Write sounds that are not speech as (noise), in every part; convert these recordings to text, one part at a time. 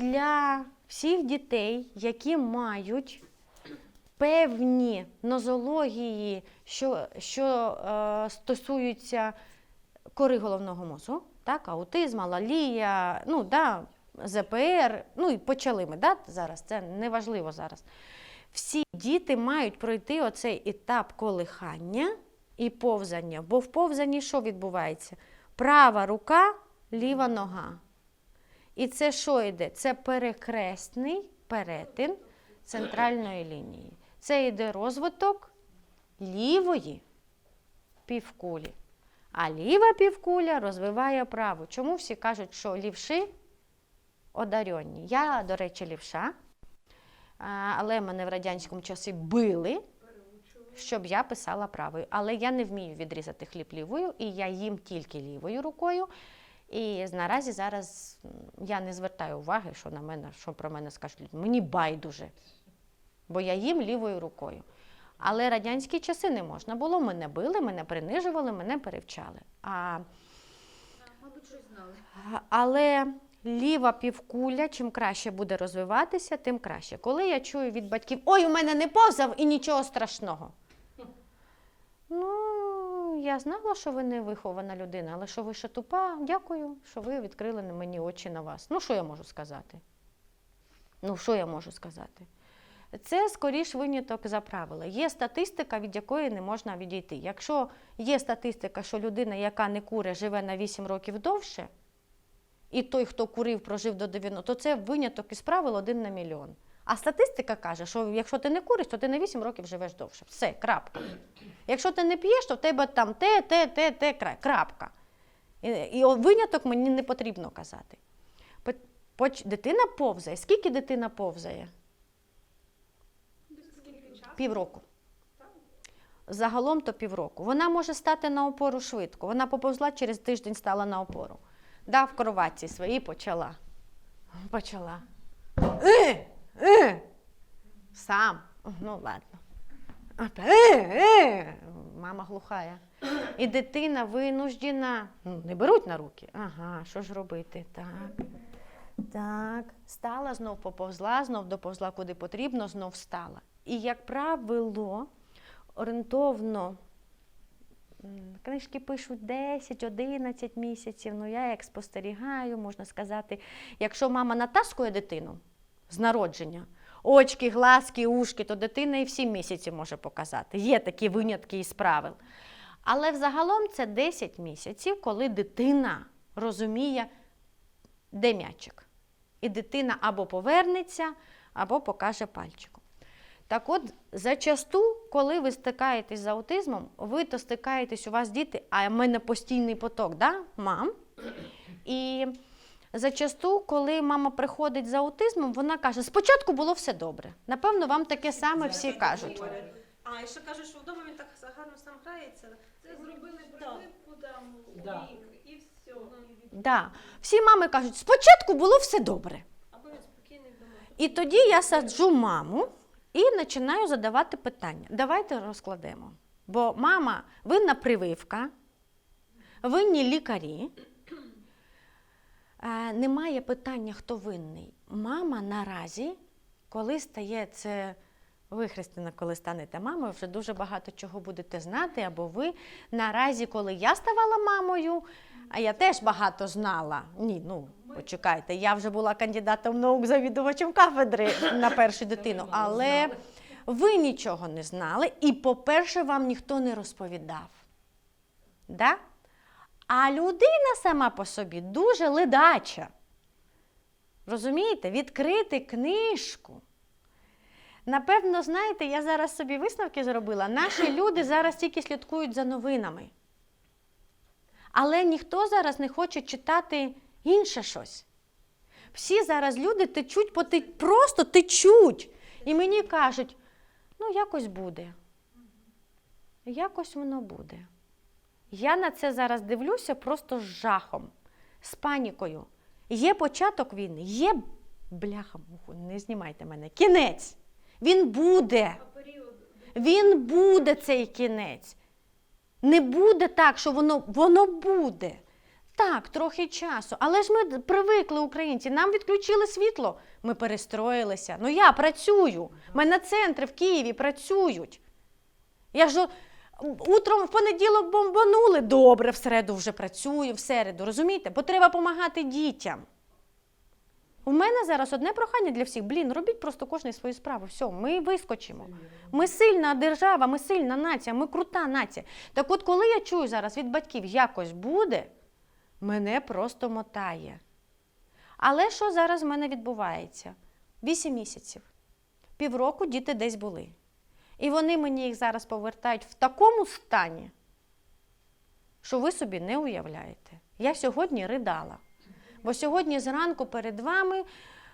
Для всіх дітей, які мають певні нозології, що, що е, стосуються кори головного мозку, так, аутизм, алалія, ну, да, ЗПР, ну і почали ми да, зараз, це не важливо зараз. Всі діти мають пройти оцей етап колихання і повзання. Бо в повзанні що відбувається? Права рука, ліва нога. І це що йде? Це перекресний перетин центральної лінії. Це йде розвиток лівої півкулі. А ліва півкуля розвиває праву. Чому всі кажуть, що лівши одаренні? Я, до речі, лівша, але мене в радянському часі били, щоб я писала правою. Але я не вмію відрізати хліб лівою, і я їм тільки лівою рукою. І наразі зараз я не звертаю уваги, що на мене, що про мене скажуть. люди. Мені байдуже, бо я їм лівою рукою. Але радянські часи не можна було. Мене били, мене принижували, мене перевчали. А, Мабуть, щось знали. але ліва півкуля, чим краще буде розвиватися, тим краще. Коли я чую від батьків, ой, у мене не повзав і нічого страшного. Ну, я знала, що ви не вихована людина, але що ви ще тупа, дякую, що ви відкрили мені очі на вас. Ну, що я можу сказати? Ну, що я можу сказати? Це скоріш виняток за правила. Є статистика, від якої не можна відійти. Якщо є статистика, що людина, яка не куре, живе на 8 років довше, і той, хто курив, прожив до 90, то це виняток із правил один на мільйон. А статистика каже, що якщо ти не куриш, то ти на 8 років живеш довше. Все, крапка. Якщо ти не п'єш, то в тебе там те, те, те, те, кра- крапка. І, і виняток мені не потрібно казати. Дитина повзає. Скільки дитина повзає? Півроку. Загалом то півроку. Вона може стати на опору швидко. Вона поповзла через тиждень стала на опору. Да, в кроватці своїй почала. Почала. Е, е. Сам. Ну, ладно. Е, е. Мама глухая. І дитина винуждена. Ну, не беруть на руки. Ага, що ж робити? Так. Так, стала, знов поповзла, знов доповзла куди потрібно, знов встала. І, як правило, орієнтовно книжки пишуть 10-11 місяців. Ну, я як спостерігаю, можна сказати, якщо мама натаскує дитину з народження, очки, глазки, ушки, то дитина і в 7 місяців може показати. Є такі винятки із правил. Але взагалом це 10 місяців, коли дитина розуміє, де м'ячик. І дитина або повернеться, або покаже пальчиком. Так от, зачасту, коли ви стикаєтесь з аутизмом, ви то стикаєтесь, у вас діти, а в мене постійний поток, да? мам. І зачасту, коли мама приходить з аутизмом, вона каже: спочатку було все добре. Напевно, вам таке саме всі кажуть. А, і ще кажуть, що вдома він так гарно сам грається. Це зробили прививку там Да. і все. Да. Всі мами кажуть, спочатку було все добре. Або він спокійний вдома. І тоді я саджу маму і починаю задавати питання. Давайте розкладемо. Бо мама винна прививка, винні лікарі. Е, Немає питання, хто винний. Мама наразі, коли стає це. Ви, Христина, коли станете мамою, вже дуже багато чого будете знати, або ви наразі, коли я ставала мамою, а я теж багато знала. Ні, ну почекайте, я вже була кандидатом наук завідувачем кафедри на першу дитину, але ви нічого не знали, і, по-перше, вам ніхто не розповідав. Да? А людина сама по собі дуже ледача. Розумієте, відкрити книжку. Напевно, знаєте, я зараз собі висновки зробила. Наші (clears throat) люди зараз тільки слідкують за новинами. Але ніхто зараз не хоче читати інше щось. Всі зараз люди течуть, по те- просто течуть. І мені кажуть, ну якось буде. Якось воно буде. Я на це зараз дивлюся просто з жахом, з панікою. Є початок війни, є бляха, муху, не знімайте мене. Кінець. Він буде. Він буде цей кінець. Не буде так, що воно, воно буде. Так, трохи часу. Але ж ми привикли, українці. Нам відключили світло. Ми перестроїлися. Ну я працюю. У мене центри в Києві працюють. Я ж утром в понеділок бомбанули. Добре, в середу вже працюю, в середу. Розумієте? Бо треба допомагати дітям. У мене зараз одне прохання для всіх. Блін, робіть просто кожен свою справу. Все, ми вискочимо. Ми сильна держава, ми сильна нація, ми крута нація. Так от, коли я чую зараз від батьків, якось буде, мене просто мотає. Але що зараз в мене відбувається? Вісім місяців. Півроку діти десь були. І вони мені їх зараз повертають в такому стані, що ви собі не уявляєте. Я сьогодні ридала. Бо сьогодні зранку перед вами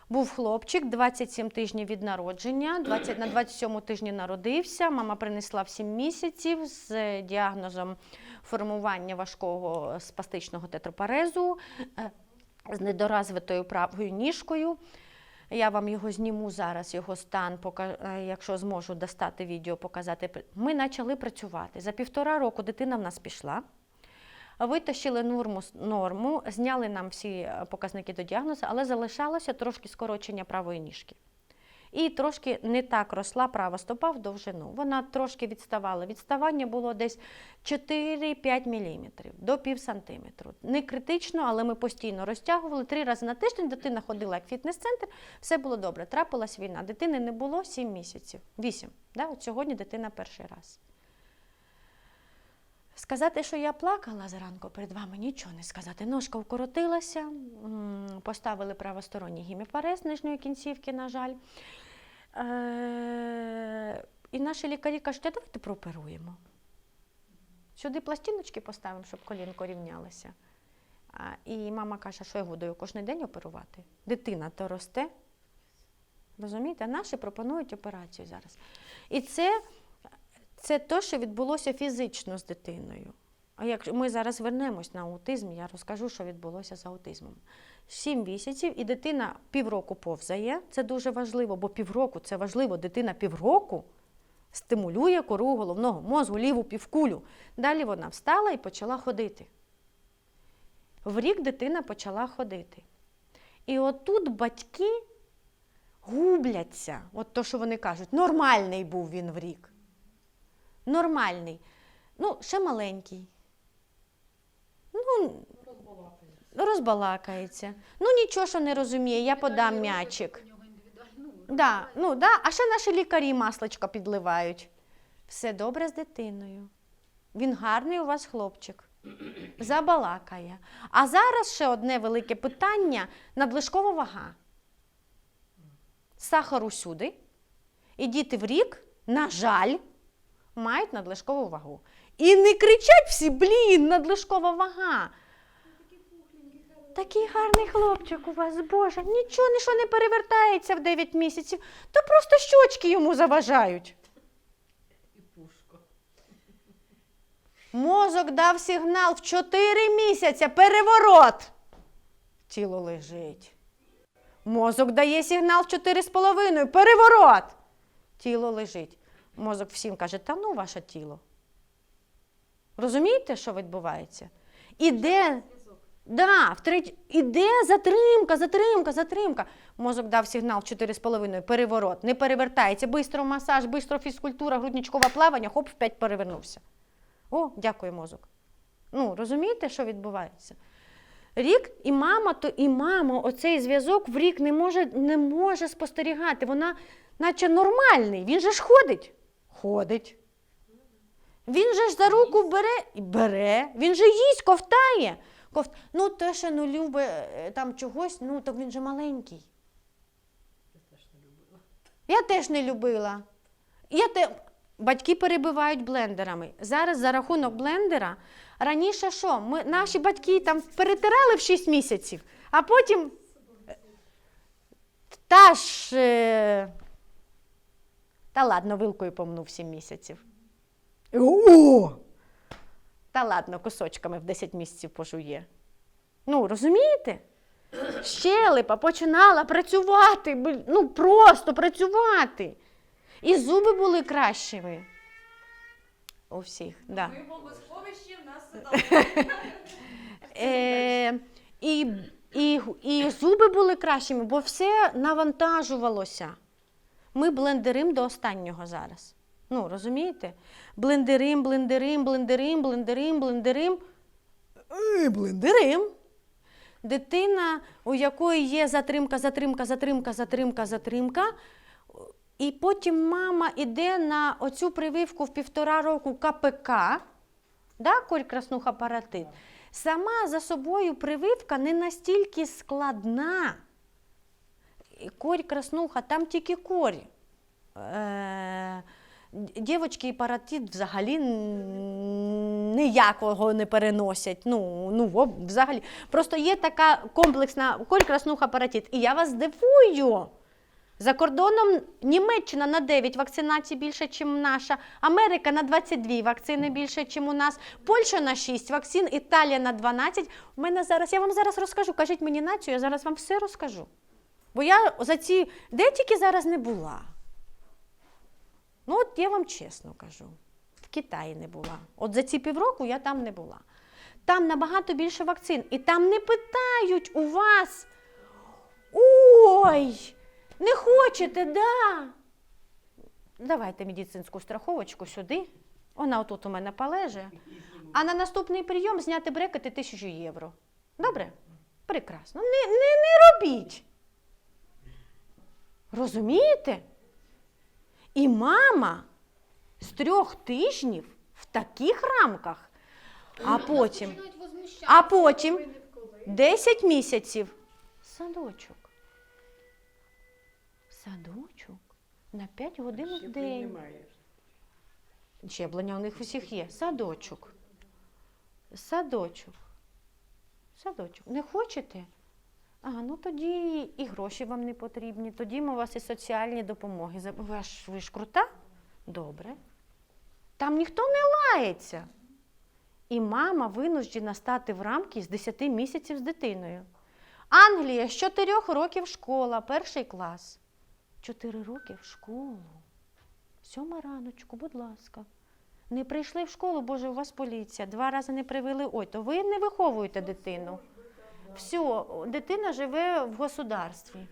був хлопчик, 27 тижнів від народження, 20, на 27 тижні народився. Мама принесла в 7 місяців з діагнозом формування важкого спастичного тетрапарезу, е, з недоразвитою правою ніжкою. Я вам його зніму зараз, його стан, е, якщо зможу достати відео, показати. Ми почали працювати. За півтора року дитина в нас пішла. Витащили норму, норму, зняли нам всі е, показники до діагнозу, але залишалося трошки скорочення правої ніжки. І трошки не так росла права стопа в довжину. Вона трошки відставала. Відставання було десь 4-5 мм до пів сантиметру. Не критично, але ми постійно розтягували. Три рази на тиждень дитина ходила як фітнес-центр, все було добре. Трапилась війна. Дитини не було 7 місяців. 8. Да? От сьогодні дитина перший раз. Сказати, що я плакала зранку перед вами, нічого не сказати. Ножка вкоротилася, поставили правосторонній гіміпарез нижньої кінцівки, на жаль. Е, І наші лікарі кажуть, а давайте прооперуємо. Сюди пластиночки поставимо, щоб колінко рівнялося. І мама каже, що я буду кожен день оперувати. Дитина то росте. Розумієте, наші пропонують операцію зараз. І це це те, що відбулося фізично з дитиною. А як ми зараз вернемось на аутизм, я розкажу, що відбулося з аутизмом. Сім місяців, і дитина півроку повзає. Це дуже важливо, бо півроку це важливо. Дитина півроку стимулює кору головного мозку, ліву півкулю. Далі вона встала і почала ходити. В рік дитина почала ходити. І отут батьки губляться. От то, що вони кажуть, нормальний був він в рік. Нормальний. Ну, ще маленький. Ну, розбалакається. Ну, нічого, що не розуміє, я подам м'ячик. Ну, Да, ну, да. А ще наші лікарі масличко підливають. Все добре з дитиною. Він гарний у вас хлопчик. Забалакає. А зараз ще одне велике питання: надлишкова вага. Сахар усюди. І діти в рік, на жаль, мають надлишкову вагу. І не кричать всі, блін, надлишкова вага. Такий гарний хлопчик у вас, Боже, нічого нічого не перевертається в 9 місяців, то просто щочки йому заважають. І пушко. Мозок дав сигнал в 4 місяці, переворот. Тіло лежить. Мозок дає сигнал в 4,5, переворот. Тіло лежить. Мозок всім каже, та ну ваше тіло. Розумієте, що відбувається? Іде, да, втреть, іде затримка, затримка, затримка. Мозок дав сигнал 4,5, переворот, не перевертається. Бистро масаж, бистро фізкультура, грудничкове плавання, хоп, в 5 перевернувся. О, дякую, мозок. Ну, розумієте, що відбувається? Рік і мама, то і мама, оцей зв'язок в рік не може, не може спостерігати. Вона, наче нормальний. Він же ж ходить. Ходить. Він же ж за руку бере і бере. Він же їсть, ковтає. Ковт... Ну, те, що ну, любить е, там чогось, ну так він же маленький. Я теж не любила. Я те... Батьки перебивають блендерами. Зараз за рахунок блендера. Раніше що? Ми, наші батьки там перетирали в 6 місяців, а потім е, та ж. Та ладно, вилкою помнув 7 місяців. О! Та ладно, кусочками в 10 місяців пожує. Ну, розумієте? Щелепа починала працювати, ну просто працювати. І зуби були кращими. У всіх, да. Ми в бомбосховищі, в нас. Е, і, і, і зуби були кращими, бо все навантажувалося. Ми блендерим до останнього зараз. Ну, розумієте? Блендерим, блендерим, блендерим, блендерим, блендерим. Е, Блендерим. Дитина, у якої є затримка, затримка, затримка, затримка, затримка. І потім мама йде на оцю прививку в півтора року КПК, да, корь краснуха паратит. Сама за собою прививка не настільки складна. Корь краснуха, там тільки корь. Е, Дівочки і паратит взагалі ніякого не переносять. Ну, ну взагалі. Просто є така комплексна корь краснуха паратит. І я вас здивую. За кордоном Німеччина на 9 вакцинацій більше, ніж наша, Америка на 22 вакцини більше, ніж у нас, Польща на 6 вакцин, Італія на 12. У мене зараз, я вам зараз розкажу, кажіть мені націю, я зараз вам все розкажу. Бо я за ці, де тільки зараз не була. Ну, от я вам чесно кажу, в Китаї не була. От за ці півроку я там не була. Там набагато більше вакцин. І там не питають у вас. Ой, не хочете, да? Давайте медицинську страховочку сюди. Вона отут у мене полеже. А на наступний прийом зняти брекети тисячу євро. Добре? Прекрасно. Не, не, не робіть. Розумієте? І мама з трьох тижнів в таких рамках, а потім, а потім 10 місяців садочок. Садочок на 5 годин в день. Щеплення у них усіх є. Садочок. Садочок. Садочок. Не хочете? А, ну тоді і гроші вам не потрібні, тоді ми у вас і соціальні допомоги. заб- Ви ж, ви ж крута? Добре. Там ніхто не лається. І мама винуждена стати в рамки з 10 місяців з дитиною. Англія з 4 років школа, перший клас. 4 роки в школу. Сьома раночку, будь ласка. Не прийшли в школу, боже, у вас поліція. Два рази не привели. Ой, то ви не виховуєте дитину. Все, дитина живе в государстві.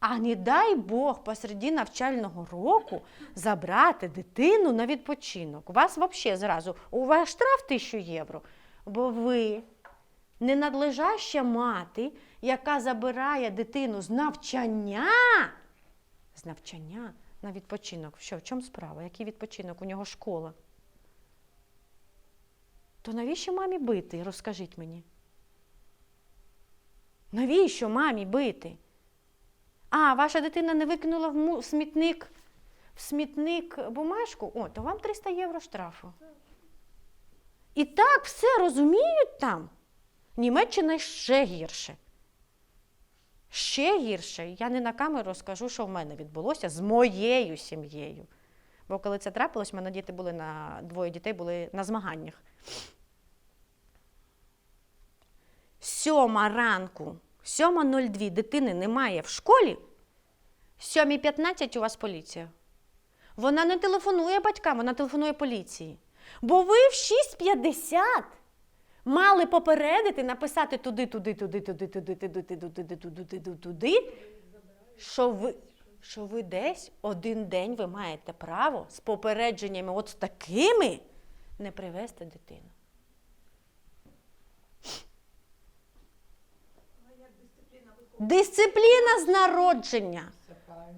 А не дай Бог посереді навчального року забрати дитину на відпочинок. У вас взагалі зразу у вас штраф 1000 євро, бо ви ненадлежаща мати, яка забирає дитину з навчання, з навчання на відпочинок. Що, в чому справа? Який відпочинок? У нього школа. То навіщо мамі бити? Розкажіть мені. Навіщо мамі бити? А, ваша дитина не викинула в смітник, в смітник бумажку, о, то вам 300 євро штрафу. І так все розуміють там. Німеччина ще гірше. Ще гірше. Я не на камеру розкажу, що в мене відбулося з моєю сім'єю. Бо коли це трапилось, в мене діти були на двоє дітей були на змаганнях. Сьома ранку, 7.02 дитини немає в школі, 7.15 у вас поліція. Вона не телефонує батькам, вона телефонує поліції. Бо ви в 6.50 мали попередити, написати туди, туди, туди, туди, туди, туди, туди, туди, туди, туди, що ви, що ви десь один день ви маєте право з попередженнями от такими не привезти дитину. Дисципліна з народження.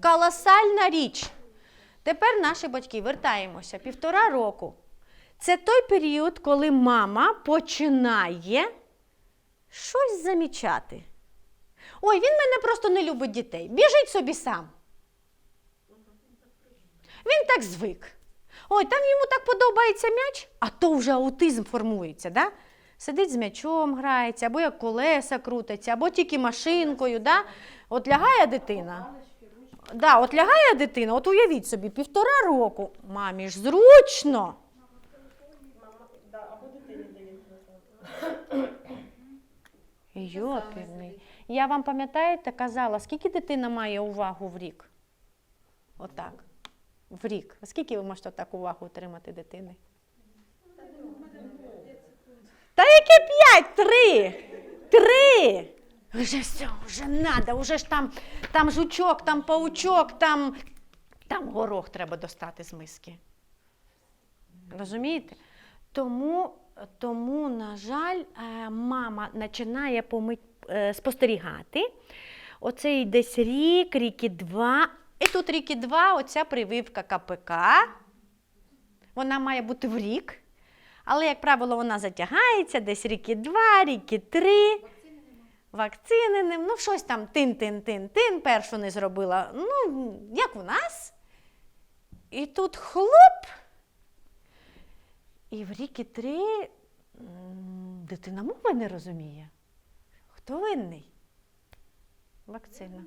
Колосальна річ. Тепер наші батьки вертаємося півтора року. Це той період, коли мама починає щось замічати. Ой, він мене просто не любить дітей. Біжить собі сам. Він так звик. Ой, там йому так подобається м'яч, а то вже аутизм формується. Да? Сидить з м'ячом, грається, або як колеса крутиться, або тільки машинкою. Да? От лягає дитина. Да, от лягає дитина, от уявіть собі, півтора року. Мамі ж зручно. Йопірний. Я вам пам'ятаєте, казала, скільки дитина має увагу в рік? Отак. В рік. Скільки ви можете так увагу отримати дитини? Та яке п'ять? Три! Три! Вже все, вже надо, вже ж там, там жучок, там паучок, там, там горох треба достати з миски. Розумієте? Тому, тому на жаль, е, мама починає помить, е, спостерігати. Оцей десь рік, рік і два. І тут рік і два, оця прививка КПК. Вона має бути в рік. Але, як правило, вона затягається десь рік і два, рік і три. Вакцини нема. Ну, щось там тин-тин-тин-тин. Першу не зробила. Ну, як у нас. І тут хлоп. І в рік і три дитина мови не розуміє. Хто винний? Вакцина.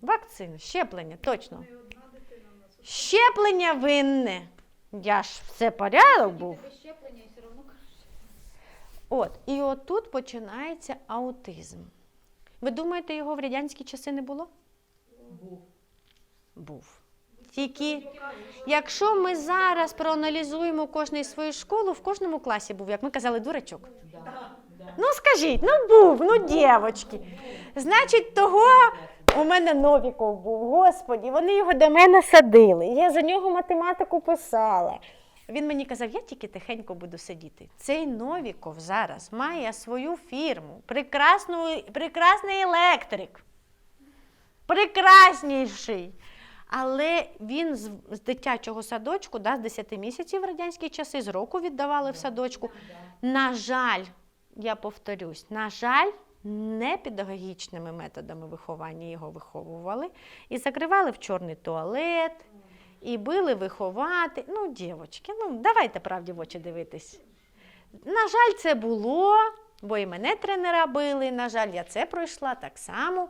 Вакцина, щеплення, точно. Щеплення винне. Я ж все порядок був. Без щеплення і все одно. От, і отут починається аутизм. Ви думаєте, його в радянські часи не було? Був. Був. Тільки якщо ми зараз проаналізуємо кожну свою школу, в кожному класі був, як ми казали, дурачок. Да, да. Ну скажіть, ну був, ну дівочки. Значить, того у мене Новіков був, господі, вони його до мене садили. Я за нього математику писала. Він мені казав, я тільки тихенько буду сидіти. Цей Новіков зараз має свою фірму, прекрасну, прекрасний електрик. Прекрасніший. Але він з, дитячого садочку, да, з 10 місяців в радянські часи, з року віддавали в садочку. На жаль, я повторюсь, на жаль, не педагогічними методами виховання його виховували і закривали в чорний туалет, і били виховати. Ну, дівочки, ну давайте правді в очі дивитись. На жаль, це було, бо і мене тренера били. На жаль, я це пройшла так само.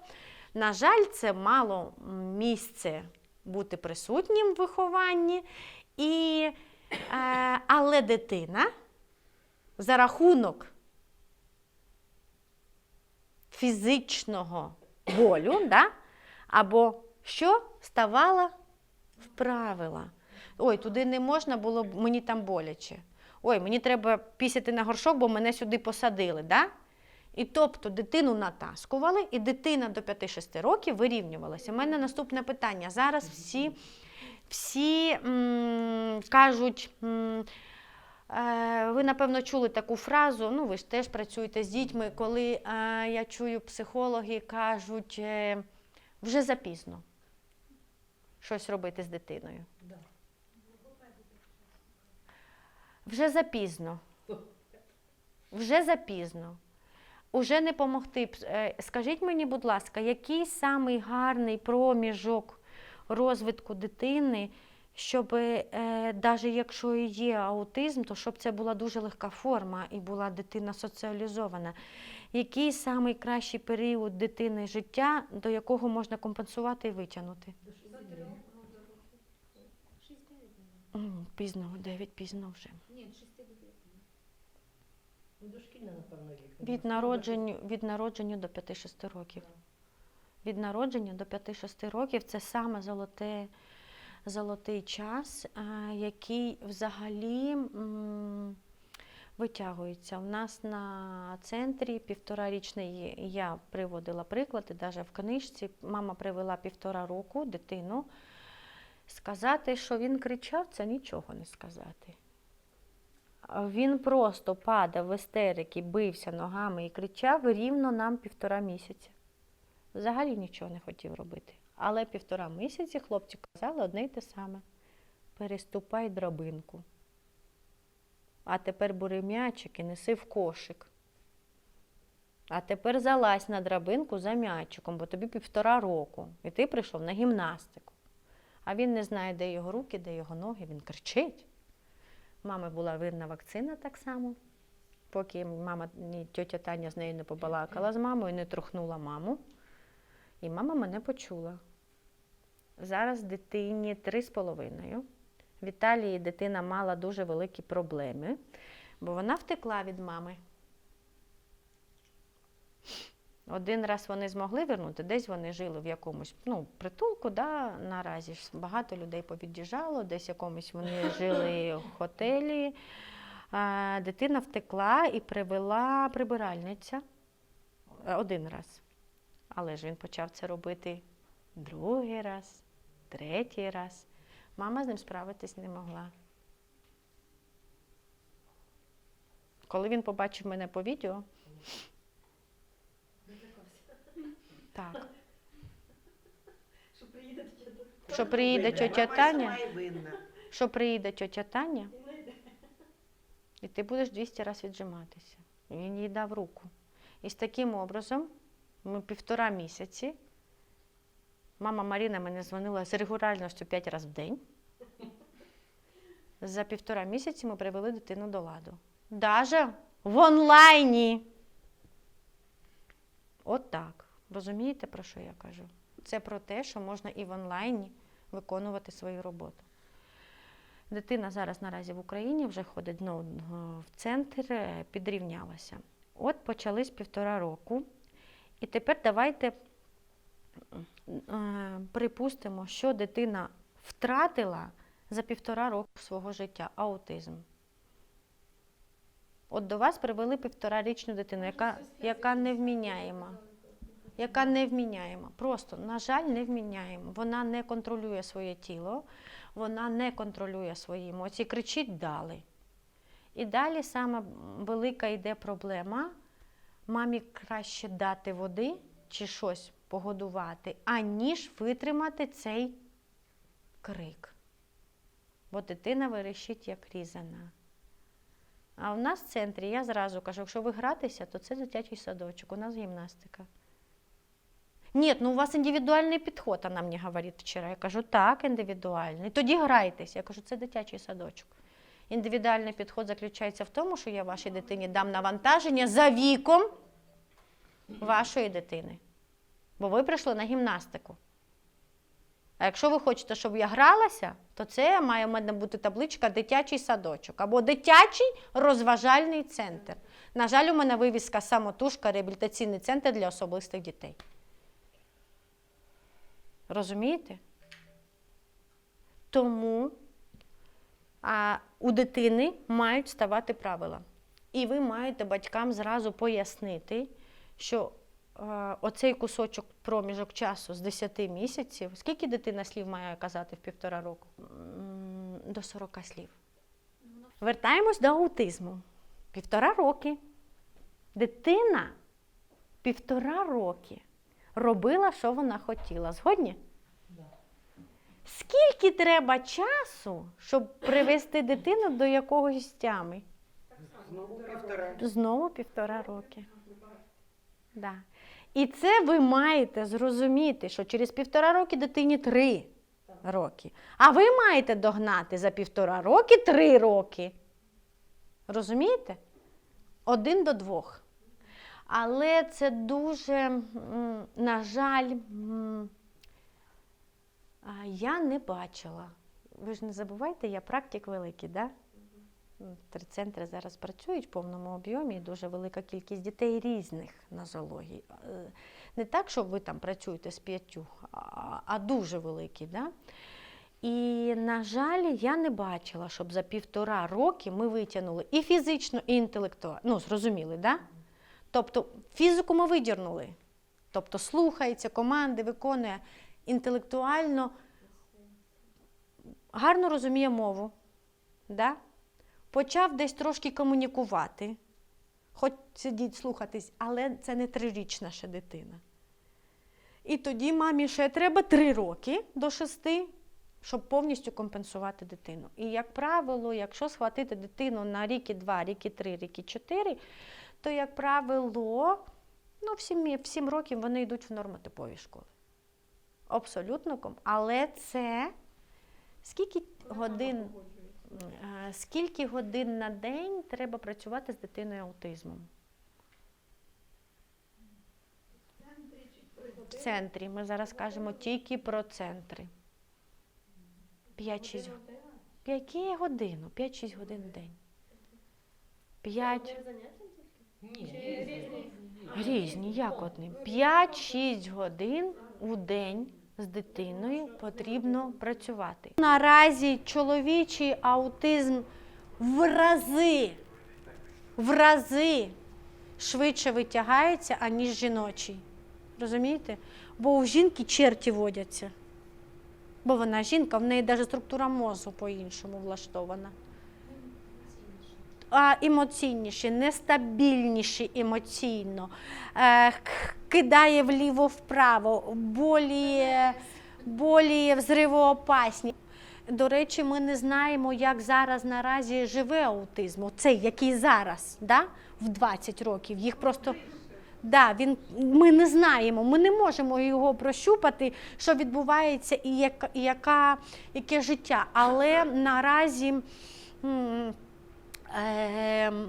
На жаль, це мало місце бути присутнім в вихованні. І, е, але дитина за рахунок фізичного болю, да? або що ставала вправила. Ой, туди не можна було, мені там боляче. Ой, мені треба пісяти на горшок, бо мене сюди посадили. Да? І тобто дитину натаскували, і дитина до 5-6 років вирівнювалася. У мене наступне питання. Зараз всі, всі м, кажуть. М, Ви, напевно, чули таку фразу, ну ви ж теж працюєте з дітьми, коли е, я чую психологи кажуть, е, вже запізно щось робити з дитиною. Вже запізно. Вже запізно. Уже не помогти. Е, Скажіть мені, будь ласка, який самий гарний проміжок розвитку дитини, щоб, навіть якщо і є аутизм, то щоб це була дуже легка форма і була дитина соціалізована. Який самий кращий період дитини життя, до якого можна компенсувати і витягнути? Пізно, 9 пізно вже. Ні, 6 до 9. Ну, напевно, вік. Від народження, від народження до 5-6 років. Від народження до 5-6 років це саме золоте, золотий час, який взагалі витягується. У нас на центрі півторарічний я приводила приклад, і навіть в книжці мама привела півтора року дитину. Сказати, що він кричав, це нічого не сказати. Він просто падав в істерики, бився ногами і кричав рівно нам півтора місяця. Взагалі нічого не хотів робити. Але півтора місяці хлопці казали одне й те саме: переступай драбинку. А тепер бери м'ячик і неси в кошик. А тепер залазь на драбинку за м'ячиком, бо тобі півтора року. І ти прийшов на гімнастику. А він не знає, де його руки, де його ноги, він кричить. Мами була винна вакцина так само. Поки мама, тьотя Таня з нею не побалакала з мамою, не трухнула маму. І мама мене почула. Зараз дитині три з половиною. В Італії дитина мала дуже великі проблеми, бо вона втекла від мами. Один раз вони змогли вернути, десь вони жили в якомусь ну, притулку, да, наразі ж багато людей повід'їжджало, десь в якомусь вони (coughs) жили в готелі. Дитина втекла і привела прибиральниця е, один раз. Але ж він почав це робити другий раз, третій раз. Мама з ним справитись не могла. Коли він побачив мене по відео, так, Що приїде тетя що приїде тьотя Таня, що приїде тьотя Таня, і ти будеш 200 разів віджиматися. Він їй дав руку. І з таким образом ми півтора місяці. Мама Маріна мене дзвонила з регулярністю 5 разів в день. За півтора місяці ми привели дитину до ладу. Даже в онлайні. От так. Розумієте, про що я кажу? Це про те, що можна і в онлайні виконувати свою роботу. Дитина зараз наразі в Україні вже ходить ну, в центр, е, підрівнялася. От почались півтора року. І тепер давайте е, припустимо, що дитина втратила за півтора року свого життя аутизм. От до вас привели півторарічну дитину, яка, яка невміняєма. Яка невміняєма. Просто, на жаль, невміняєма. Вона не контролює своє тіло, вона не контролює свої емоції, кричить далі. І далі саме велика йде проблема. Мамі краще дати води чи щось погодувати, аніж витримати цей крик. Бо дитина верещить як різана. А в нас в центрі я зразу кажу, якщо ви гратися, то це дитячий садочок, у нас гімнастика. Нет, ну у вас індивідуальний підход, вона мені говорить вчора. Я кажу, так, індивідуальний. Тоді грайтесь. Я кажу, це дитячий садочок. Індивідуальний підход заключається в тому, що я вашій дитині дам навантаження за віком вашої дитини. Бо ви прийшли на гімнастику. А якщо ви хочете, щоб я гралася, то це має в мене бути табличка дитячий садочок або дитячий розважальний центр. На жаль, у мене вивіска самотужка реабілітаційний центр для особистих дітей. Розумієте? Тому а, у дитини мають ставати правила. І ви маєте батькам зразу пояснити, що е, оцей кусочок проміжок часу з 10 місяців, скільки дитина слів має казати в півтора року? До 40 слів. Вертаємось до аутизму. Півтора роки. Дитина півтора роки робила, що вона хотіла. Згодні? Скільки треба часу, щоб привести дитину до якогось тями? Знову півтора. Знову півтора роки. Да. І це ви маєте зрозуміти, що через півтора роки дитині три роки. А ви маєте догнати за півтора роки три роки. Розумієте? Один до двох. Але це дуже, на жаль, я не бачила. Ви ж не забувайте, я практик великий, да? Три центри зараз працюють в повному об'ємі, і дуже велика кількість дітей різних нозологій. Е, Не так, що ви там працюєте з п'ятью, а- а дуже великі. Да? І, на жаль, я не бачила, щоб за півтора роки ми витягнули і фізично, і інтелектуально. Ну, зрозуміли, да? Тобто фізику ми видірнули. Тобто слухається, команди виконує інтелектуально, гарно розуміє мову. Да? Почав десь трошки комунікувати, хоч сидіть слухатись, але це не трирічна ще дитина. І тоді мамі ще треба три роки до шести, щоб повністю компенсувати дитину. І, як правило, якщо схватити дитину на ріки два, ріки три, ріки чотири, то, як правило, ну, в сім, в сім років вони йдуть в нормотипові школи. Абсолютно. ком- Але це скільки годин, е, скільки годин на день треба працювати з дитиною аутизмом? В центрі. Ми зараз кажемо тільки про центри. 5-6 годин. Які годину? 5-6 годин в день. 5. Ні. Різні, як одні? 5-6 годин у день з дитиною потрібно працювати. Наразі чоловічий аутизм в рази, в рази швидше витягається, аніж жіночий. Розумієте? Бо у жінки черті водяться. Бо вона жінка, в неї навіть структура мозку по-іншому влаштована. Емоційніші, нестабільніші емоційно, е, кидає вліво-вправо, болі, болі взривоопасні. До речі, ми не знаємо, як зараз наразі живе аутизм, цей, який зараз, да? в 20 років. Їх просто да, він, ми не знаємо, ми не можемо його прощупати, що відбувається і яка, яке життя. Але наразі. Ем,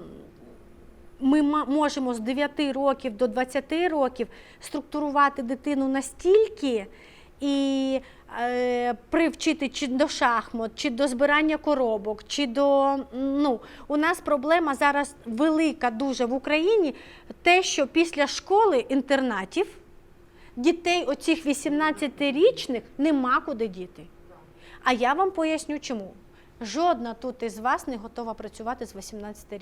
ми можемо з 9 років до 20 років структурувати дитину настільки і е, привчити чи до шахмат, чи до збирання коробок, чи до. Ну, у нас проблема зараз велика дуже в Україні, те, що після школи інтернатів дітей оцих 18-річних нема куди діти. А я вам поясню чому. Жодна тут із вас не готова працювати з 18 років.